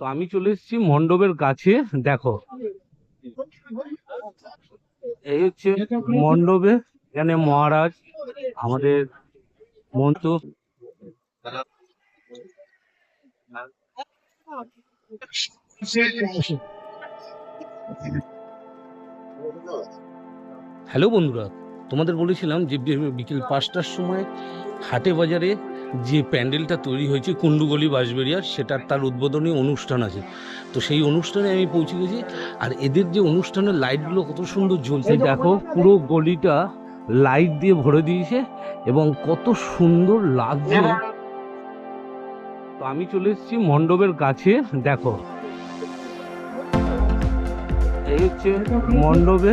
তো আমি চলে এসেছি মণ্ডপের কাছে, দেখো। এই হচ্ছে মণ্ডপে, এখানে মহারাজ, আমাদের মন্ত্র। হ্যালো বন্ধুরা, তোমাদের বলেছিলাম যে বিকেল পাঁচটার সময় হাটে বাজারে যে প্যান্ডেলটা তৈরি হয়েছে কুন্ডুগলি বাঁশবেড়িয়ার সেটার তার উদ্বোধনী অনুষ্ঠান আছে। তো সেই অনুষ্ঠানে আমি পৌঁছে গেছি আর এদের যে অনুষ্ঠানের লাইটগুলো কত সুন্দর জ্বলছে। দেখো পুরো গলিটা লাইট দিয়ে ভরে দিয়েছে এবং কত সুন্দর লাগছে। তো আমি চলে এসেছি মণ্ডপের কাছে দেখো। এই হচ্ছে মণ্ডপে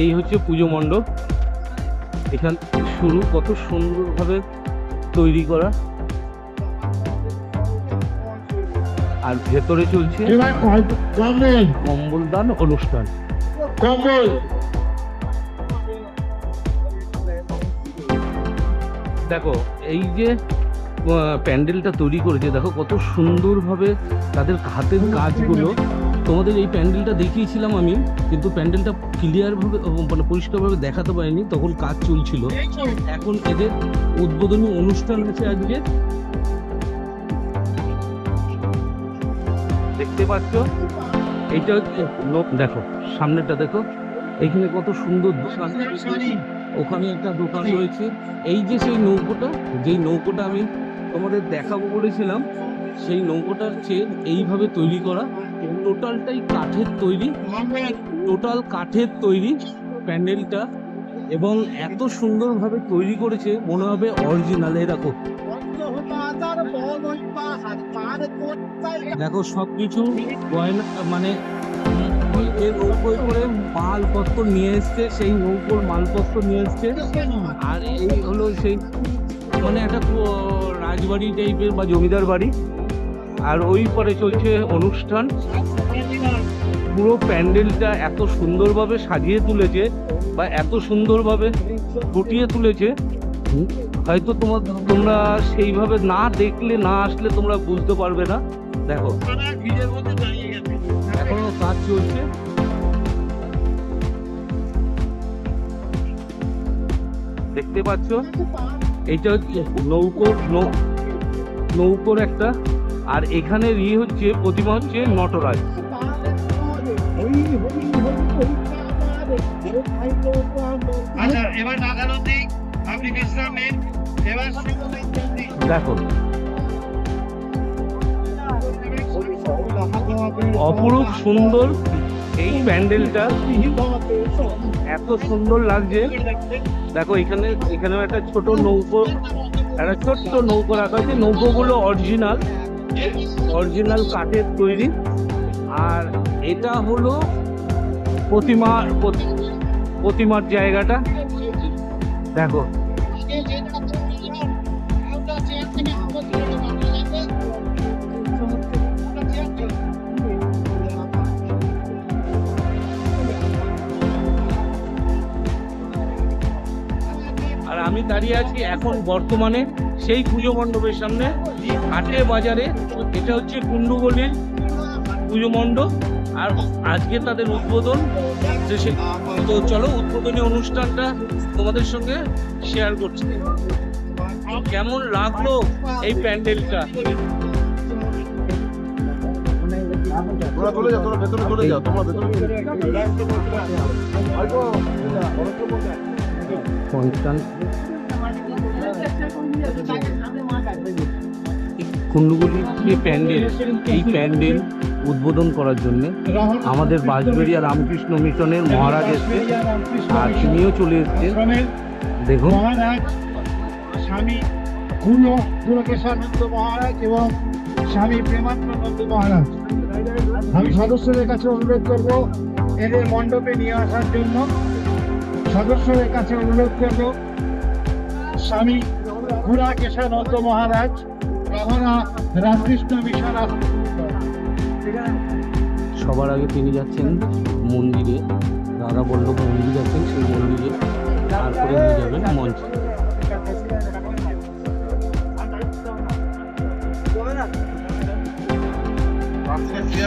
এই হচ্ছে পুজো মণ্ডপ। এখান শুরু কত সুন্দরভাবে তৈরি করা। আর ভেতরে চলছে এবার কম্বল কম্বল দান অনুষ্ঠান। কম্বল। দেখো এই যে প্যান্ডেলটা তৈরি করেছে দেখো কত সুন্দরভাবে তাদের হাতের কাজগুলো তোমাদের এই প্যান্ডেলটা দেখিয়েছিলাম আমি, কিন্তু প্যান্ডেলটা ক্লিয়ারভাবে মানে পরিষ্কারভাবে দেখাতে পারিনি, তখন কাজ চলছিল। এখন এদের উদ্বোধনী অনুষ্ঠান আছে আজকে। দেখতে পাচ্ছ? হচ্ছে লোক দেখো, সামনেটা দেখো। এখানে কত সুন্দর দোকান। ওখানে একটা দোকান রয়েছে। এই যে সেই নৌকোটা, যেই নৌকোটা আমি তোমাদের দেখাবো বলেছিলাম, সেই নৌকোটার চেন এইভাবে তৈরি করা। টোটালটাই কাঠের তৈরি। টোটাল কাঠের তৈরি প্যান্ডেলটা এবং এত সুন্দরভাবে তৈরি করেছে, মনে হবে অরিজিনাল। এরকম দেখো। সব কিছু মানে নৌকোয় করে মালপত্র নিয়ে এসছে, সেই নৌকোর মালপত্র নিয়ে এসছে। আর এই হলো সেই মানে একটা রাজবাড়ি টাইপের বা জমিদার বাড়ি। আর ওই পরে চলছে অনুষ্ঠান। পুরো প্যান্ডেলটা এত সুন্দরভাবে সাজিয়ে তুলেছে বা এত সুন্দরভাবে ফুটিয়ে তুলেছে। হয়তো তোমার তোমরা সেইভাবে না দেখলে, না আসলে তোমরা বুঝতে পারবে না। দেখো। এখনও কাজ চলছে। দেখতে পাচ্ছ? এইটা হচ্ছে নৌকোর নৌকোর একটা আর এখানে ইয়ে হচ্ছে প্রতিমা হচ্ছে নটরাজ। আচ্ছা দেখো। অপরূপ সুন্দর এই প্যান্ডেলটা। এত সুন্দর লাগছে। দেখো এখানে এখানেও একটা ছোট নৌকো একটা ছোট্ট নৌকো রাখা আছে। নৌকোগুলো অরিজিনাল অরিজিনাল কাঠের তৈরি। আর এটা হলো প্রতিমা প্রতিমার জায়গাটা। দেখো। আর আমি দাঁড়িয়ে আছি এখন বর্তমানে সেই পুজো মণ্ডপের সামনে। হাটে বাজারে এটা হচ্ছে কুণ্ডুগলির পুজো মণ্ডপ আর আজকে তাদের উদ্বোধন। যে সে- তো চলো উদ্বোধনী অনুষ্ঠানটা তোমাদের সঙ্গে শেয়ার করছি। কেমন লাগল এই প্যান্ডেলটা? তোমরা চলে যাও তোমরা ভেতরে চলে যাও তোমরা ভেতরে কুণ্ডুগুলি যে প্যান্ডেল, এই প্যান্ডেল উদ্বোধন করার জন্য আমাদের বাঁশবেড়িয়া রামকৃষ্ণ মিশনের মহারাজ এসছে আর তিনিও চলে এসছেন। দেখুন। স্বামী মহারাজ এবং স্বামী প্রেমানন্দ মহারাজ। আমি সদস্যদের কাছে অনুরোধ করব, এদের মণ্ডপে নিয়ে আসার জন্য সদস্যদের কাছে অনুরোধ করব, স্বামী গুণা কেশানন্দ মহারাজ রমনা রামকৃষ্ণ মিশন সবার আগে তিনি যাচ্ছেন মন্দিরে দাদা বলল মন্দির আছেন সেই মন্দিরে তারপরে নিয়ে যাবেন মঞ্চে। আজকে দিয়ে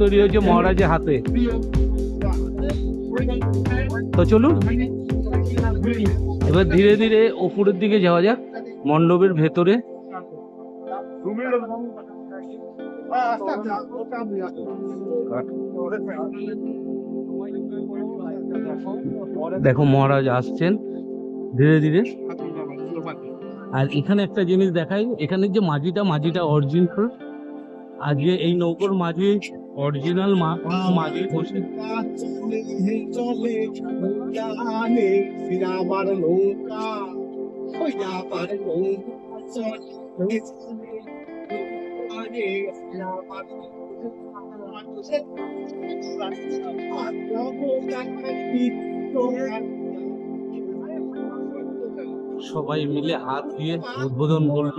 তৈরি হয়েছে মহারাজের হাতে। তো চলুন, এবার ধীরে ধীরে ওপরের দিকে যাওয়া যাক, মণ্ডপের ভেতরে। দেখো মহারাজ আসছেন ধীরে ধীরে। আর এখানে একটা জিনিস দেখাই, এখানে যে মাঝিটা মাঝিটা অরিজিনাল আজকে এই নৌকোর মাঝি অরিজিনাল মাঝি বসে। চলে নৌকা নৌকা চলে। সবাই মিলে হাত দিয়ে উদ্বোধন করল।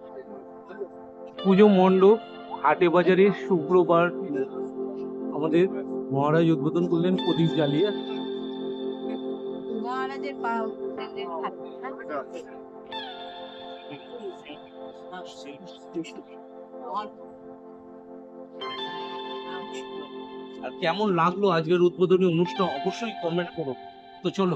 পুজো মণ্ডপ হাটে বাজারে শুক্রবার আমাদের মহারাজ উদ্বোধন করলেন প্রদীপ জ্বালিয়ে। মহারাজের আর কেমন লাগল আজকের উদ্বোধনী অনুষ্ঠান? অবশ্যই কমেন্ট করো। তো চলো।